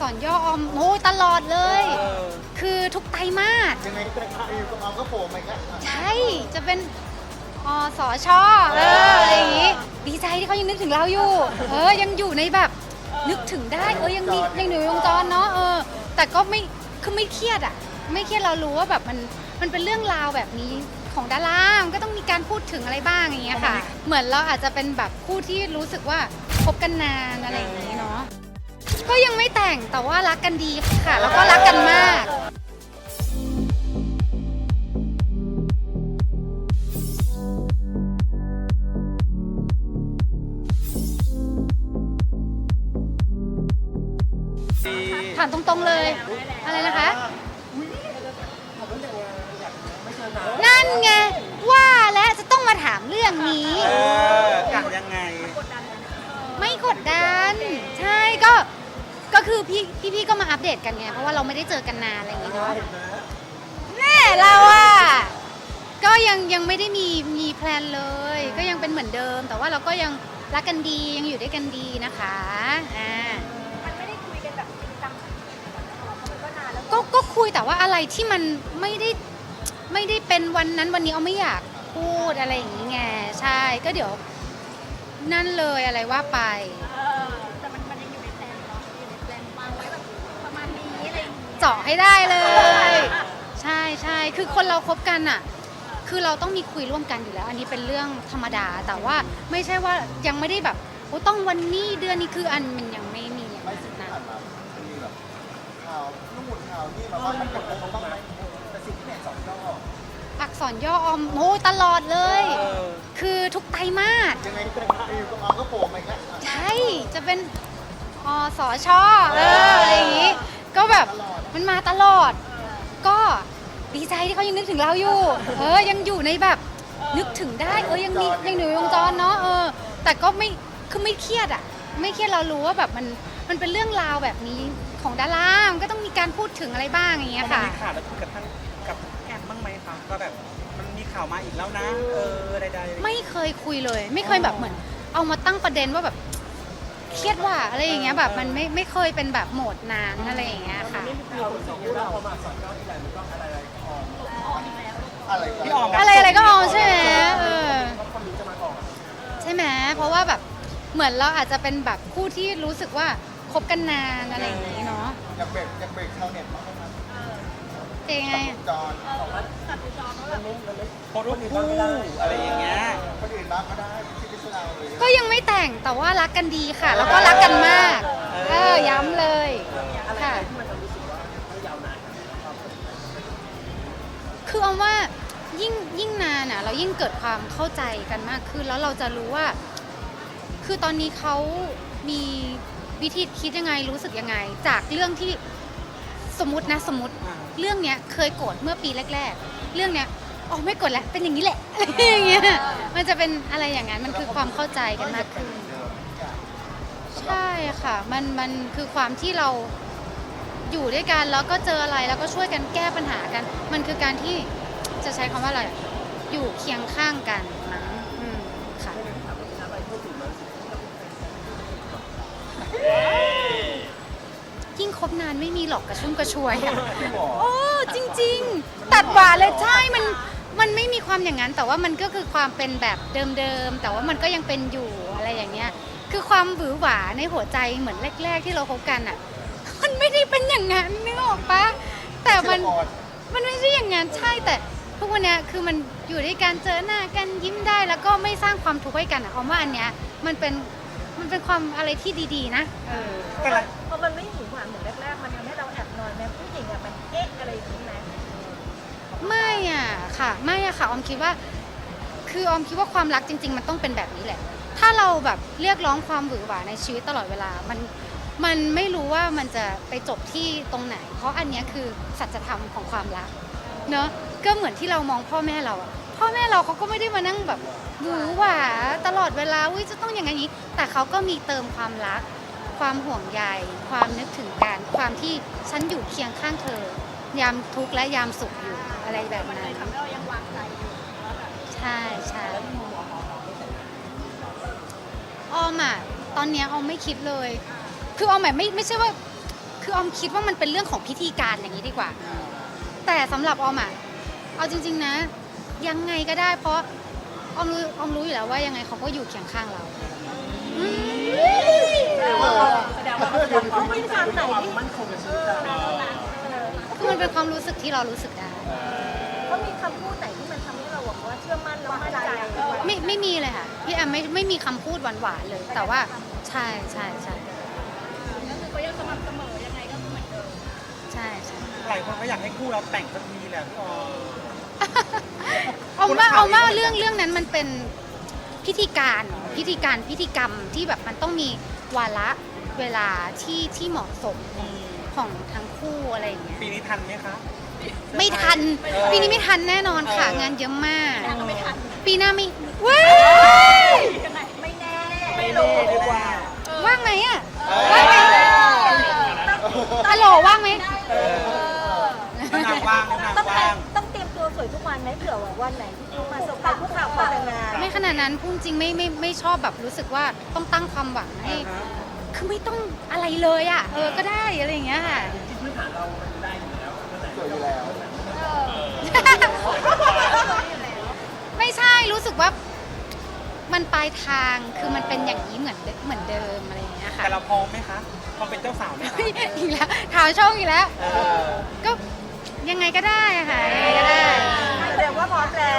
ษรย่อออมโอ้ยตลอดเลยเออคือทุกไตรมาสยังไงก็ได้อยู่กับเราก็โผล่มาอีกแล้วใช่จะเป็นอสอชอเอออะไรอย่างงี้ ดีใจที่เขายังนึกถึงเราอยู่ เออยังอยู่ในแบบนึกถึงได้เออยังมียังอยู่ในวงจรเนาะเออ แต่ก็ไม่คือไม่เครียดอะไม่เครียดเรารู้ว่าแบบมันมันเป็นเรื่องราวแบบนี้ของดารามันก็ต้องมีการพูดถึงอะไรบ้างอย่างเงี้ยค่ะ เหมือนเราอาจจะเป็นแบบคู่ที่รู้สึกว่าคบกันนานอะไรอย่างงี้เนาะ ก็ยังไม่แต่งแต่ว่ารักกันดีค่ะ แล้วก็รักกันมาก ถามตรงๆเลย อะไรนะคะ นั่นไง ว่าแล้วจะต้องมาถามเรื่องนี้ เออกักยังไง ไม่กดดันใช่ก็ก็ คือพี่พี่พี่ก็มาอัปเดตกันไง เพราะว่าเราไม่ได้เจอกันนานอะไรอย่างเงี้ยเนาะแน่เราอะก็ยังยังไม่ได้มีมีแพลนเลย ก็ยังเป็นเหมือนเดิม แต่ว่าเราก็ยังรักกันดียังอยู่ด้วยกันดีนะคะอ่ามันไม่ได้คุยกันแบบจริงจังสักทีเพราะมันก็นานแล้วก็ก็คุยแต่ว่าอะไรที่มันไม่ได้ไม่ได้เป็นวันนั้นวันนี้เอาไม่อยากพูดอะไรอย่างงี้ไงใช่ก็เดี๋ยว นั่นเลยอะไรว่าไป เงี้ยเจาะให้ได้เลย ใช่ใช่คือคนเราคบกันอะ คือเราต้องมีคุยร่วมกันอยู่แล้ว อันนี้เป็นเรื่องธรรมดาแต่ว่าไม่ใช่ว่ายังไม่ได้แบบโอ้ต้องวันนี้เดือนนี้คืออันมันยังไม่มีอย่างไม่นั้นสิ่งที่นะ ผ่านมามันมีแบบข่าวนู่นข่าวนี่มาว่ามันกดดันเราบ้างไหมแต่สิ่งที่เห็นสองย่ออักษรย่ออมโอ้ยตลอดเลยเออคือทุกไตรมาสยังไงก็ได้อยู่กับเราก็โผล่มาอีกแล้ว ใช่ จะเป็นอสอชอเอออะไรอย่างงี้ ก็แบบมันมาตลอด ก็ดีใจที่เขายังนึกถึงเราอยู่ เออยังอยู่ในแบบนึกถึงได้เออยังมียังอยู่ในวงจรเนาะเออ แต่ก็ไม่คือไม่เครียดอะไม่เครียดเรารู้ว่าแบบมันมันเป็นเรื่องราวแบบนี้ของดารามันก็ต้องมีการพูดถึงอะไรบ้างอย่างเงี้ยมันค่ะ มีข่าวแล้วคุยกับทั้งกับแอมบ้างไหมคะก็แบบมันมีข่าวมาอีกแล้วนะ เออใดๆ ไม่เคยคุยเลย ไม่เคยแบบเหมือน เอามาตั้งประเด็นว่าแบบ เครียดว่าอะไรอย่างเงี้ยแบบมันไม่ไม่เคยเป็นแบบโหมดนานอะไรอย่างเงี้ยค่ะอะไรพี่ออมอะไรอะไรก็เอาใช่ไหมเออใช่ไหมเพราะว่าแบบเหมือนเราอาจจะเป็นแบบคู่ที่รู้สึกว่าคบกันนานอะไรอย่างงี้เนาะ อยากเบรกอยากเบรกชาวเน็ตบ้างไหมครับ เป็นยังไงอะจอนตัดไปจองแล้วแบบโพสต์รูปคู่อะไรอย่างเงี้ยคนอื่นบ้างก็ได้ที่พิจารณาเลยก็ยังไม่แต่งแต่ว่ารักกันดีค่ะ แล้วก็รักกันมาก เออย้ำเลยค่ะคือเอาว่ายิ่งยิ่งนานอะ เรายิ่งเกิดความเข้าใจกันมากขึ้น แล้วเราจะรู้ว่า คือตอนนี้เขามีวิธีคิดยังไงรู้สึกยังไง จากเรื่องที่สมมตินะสมมติ อ่า เรื่องเนี้ยเคยโกรธเมื่อปีแรก ๆ เรื่องเนี้ยอ๋อไม่โกรธแล้วเป็นอย่างนี้แหละอะไรอย่างเงี้ยมันจะเป็นอะไรอย่างนั้นมันคือความเข้าใจกันมากขึ้นใช่ค่ะมันมันคือความที่เราอยู่ด้วยกันแล้วก็เจออะไรแล้วก็ช่วยกันแก้ปัญหากัน มันคือการที่จะใช้คำว่าอะไรอยู่เคียงข้างกัน คบนานไม่มีหรอกกระชุ่มกระชวยอะโอ้จริง ๆ ตัดหวานเลยใช่มันมันไม่มีความอย่างนั้น แต่ว่ามันก็คือความเป็นแบบเดิมๆแต่ว่ามันก็ยังเป็นอยู่อะไรอย่างเงี้ย คือความหวือหวาในหัวใจเหมือนแรก ๆ ที่เราคบกันอะ มันไม่ได้เป็นอย่างนั้นนึกออกปะแต่มันมันไม่ใช่อย่างนั้นใช่แต่ทุกวันเนี้ยคือมันอยู่ด้วยกันเจอหน้ากันยิ้มได้แล้วก็ไม่สร้างความทุกข์ให้กันอะเอาว่าอันเนี้ยมันเป็น มันเป็นความอะไรที่ดีๆ นะเออแต่ละพอมันไม่หวือหวานเหมือนแรกๆ มันทำให้เราแอบนอยแม้ผู้หญิงอะมันเอ๊ะอะไรอย่างนี้ไหมไม่อะค่ะ ไม่อะค่ะออมคิดว่า คือออมคิดว่าความรักจริง ๆ มันต้องเป็นแบบนี้แหละ ถ้าเราแบบเรียกร้องความหวือหวาในชีวิตตลอดเวลา มันมันไม่รู้ว่ามันจะไปจบที่ตรงไหน เพราะอันเนี้ยคือสัจธรรมของความรักเนอะก็เหมือนที่เรามองพ่อแม่เราอะ พ่อแม่เราเขาก็ไม่ได้มานั่งแบบหวือหวาตลอดเวลาอุ้ยจะต้องอย่างนี้ แต่เขาก็มีเติมความรัก ความห่วงใยความนึกถึงกันความที่ฉันอยู่เคียงข้างเธอ ยามทุกข์และยามสุขอยู่อะไรแบบมันนั้ยนทำให้เรายังวางใจอยู่ว่าแบบใช่ใช่ออมอะตอนเนี้ยออมไม่คิดเลย คือออมแบบไม่ไม่ใช่ว่า คือออมคิดว่ามันเป็นเรื่องของพิธีการอย่างนี้ดีกว่า แต่สำหรับออมอะ เอาจริง ๆ นะ ยังไงก็ได้เพราะออมรู้ออมรู้อยู่แล้วว่ายังไงเขาก็อยู่เคียงข้างเราอืมแสดงว่าเขาเขาไม่ทำไหนที่คือมันเป็นความรู้สึกที่เรารู้สึกได้เขามีคำพูดไหนที่มันทำให้เราบอกว่าเชื่อมั่นแล้วมั่นใจไม่ไม่มีเลยค่ะพี่แอมไม่ไม่มีคำพูดหวานๆเลย แต่ว่าใช่ใช่ใช่ก็คือเขายังสม่ำเสมอยังไงก็คือเหมือนเดิมใช่ใช่หลายคนก็อยากให้คู่เราแต่งสักทีแหละพี่ออม เอาว่าเอาว่าเรื่องเรื่องนั้นมันเป็นพิธีการพิธีการพิธีกรรมที่แบบมันต้องมีวาระเวลาที่ที่เหมาะสมของทั้งคู่อะไรอย่างเงี้ยปีนี้ทันไหมคะ ไม่ทันเออปีนี้ไม่ทันแน่นอนค่ะ เออ งานเยอะมากก็ไม่ทันปีหน้าไม่ว้ายยังไงไม่แน่ ไม่รู้ดีกว่า ว่างไหมอะ เออ ว่างไหมฮัลโหลว่างไหม เออ นางว่างนาง ต้อง ว่าง ต้องเตรียมตัว สวยทุกวันไหมเผื่อว่าวันไหนที่ต้องมาสบกับผู้ข่าวขอแต่งงานไม่ขนาดนั้นพูดจริงไม่ไม่ไม่ชอบแบบรู้สึกว่าต้องตั้งความหวังให้อ่าฮะคือไม่ต้องอะไรเลยอะเออก็ได้อะไรอย่างเงี้ยค่ะสวยอยู่แล้วไม่ใช่รู้สึกว่ามันปลายทางคือมันเป็นอย่างนี้เหมือนเดิมเหมือนเดิมอะไรอย่างเงี้ยค่ะแต่เราพร้อมไหมคะพร้อมเป็นเจ้าสาวไหมคะอีกแล้วถามช่องอีกแล้วเออก็ ยังไงก็ได้ค่ะยังไงก็ได้แสดงว่าพร้อมแล้ว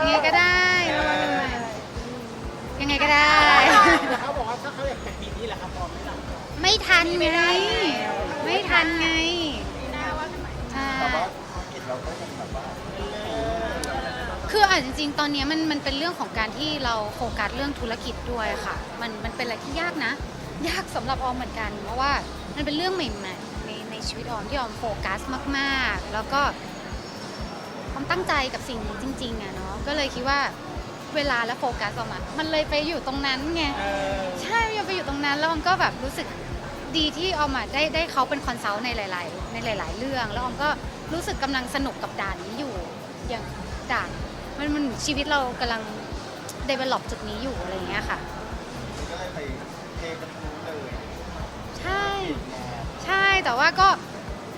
ยังไงก็ได้ยังไงก็ได้ เขาบอกว่าถ้าเขาอยากแต่งปีนี้แหละครับพร้อมไหมล่ะไม่ทันไง ไม่ทันไงใช่แต่ว่าเห็นเราก็ยังแบบว่าคืออะจริงๆ ตอนนี้มันมันเป็นเรื่องของการที่เราโฟกัสเรื่องธุรกิจด้วยค่ะ มันมันเป็นอะไรที่ยากนะ ยากสำหรับออมเหมือนกัน เพราะว่ามันเป็นเรื่องใหม่ๆในใน ชีวิตออมที่ออมโฟกัสมาก ๆ แล้วก็ออมตั้งใจกับสิ่งนี้จริง ๆอะเนาะก็เลยคิดว่าเวลาและโฟกัสออกมามันเลยไปอยู่ตรงนั้นไงเออใช่ยังไปอยู่ตรงนั้น แล้วออมก็แบบรู้สึกดีที่ออมอะได้ได้เขาเป็นคอนซัลท์ในหลาย ๆ ในหลาย ๆ เรื่อง แล้วออมก็รู้สึกกำลังสนุกกับด่านนี้อยู่อย่างด่านมันมันชีวิตเรากำลัง develop จุดนี้อยู่อะไรอย่างเงี้ยค่ะ ช่ แต่ว่าก็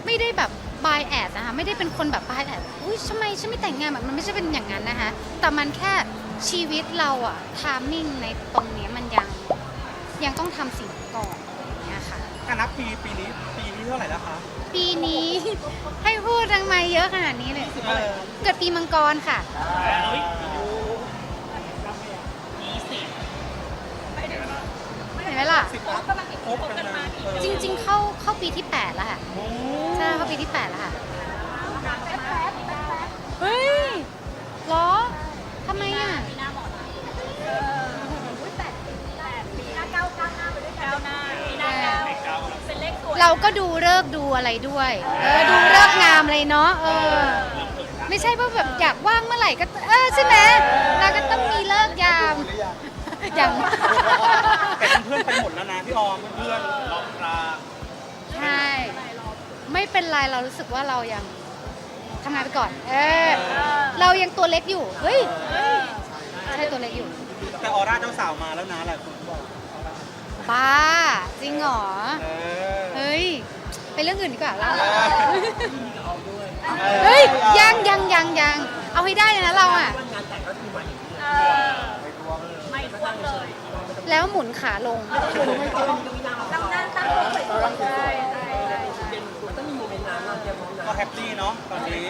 ไม่ได้แบบ by ad นะคะไม่ได้เป็นคนแบบ by ad อุ้ยทำไมฉันไม่แต่งงานแบบมันไม่ใช่เป็นอย่างนั้นนะคะแต่มันแค่ชีวิตเราอะทามมิ่งในตรงเนี้ยมันยังยังต้องทำสิ่งนี้ก่อนอะไรอย่างเงี้ยค่ะถ้านับปีปีนี้ปีนี้เท่าไหร่แล้วคะปีนี้ให้พูดทางไมเยอะขนาดนี้เลยเออเกิดปีมังกรค่ะ เห็นไหมล่ะ สิบล้าน ครบกันมาเออจริง ๆ เข้าเข้าปีที่ 8 แล้วค่ะโอ้ใช่เข้าปีที่ 8 แล้วค่ะเฮ้ยเหรอทำไมอะปีหน้าบอกนะเอออุ้ยแปดปีแปดปีหน้าเก้าเก้าหน้าไปด้วยกันเก้าหน้าปีหน้าเก้าเป็นเลขสวยเราก็ดูเลิกษ์ดูอะไรด้วย เออดูเลิกษ์งามอะไรเนาะเออ ไม่ใช่ว่าแบบอยากว่างเมื่อไหร่ก็ เออใช่ไหมเราก็ต้องมีเลิกษ์ยามหรือ ยังอย่างแต่เพื่อนๆไปหมดแล้วนะพี่ออมเพื่อนๆลองลาใช่ ไม่เป็นไรเรารู้สึกว่าเรายังทำงานไปก่อน เออ เรายังตัวเล็กอยู่ เฮ้ย ใช่ตัวเล็กอยู่ แต่ออร่าเจ้าสาวมาแล้วนะหลายคนบอกบ้า จริงเหรอ เออ เฮ้ย ไปเรื่องอื่นดีกว่าเราเออเฮ้ย ยังยังยังยังเอาให้ได้เลยนะเราอะ แล้วหมุนขาลงเรานั่งตั้งตัวสวยๆใช่ใช่ใช่ใช่ก็แฮปปี้เนาะตอนนี้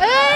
เอ้ย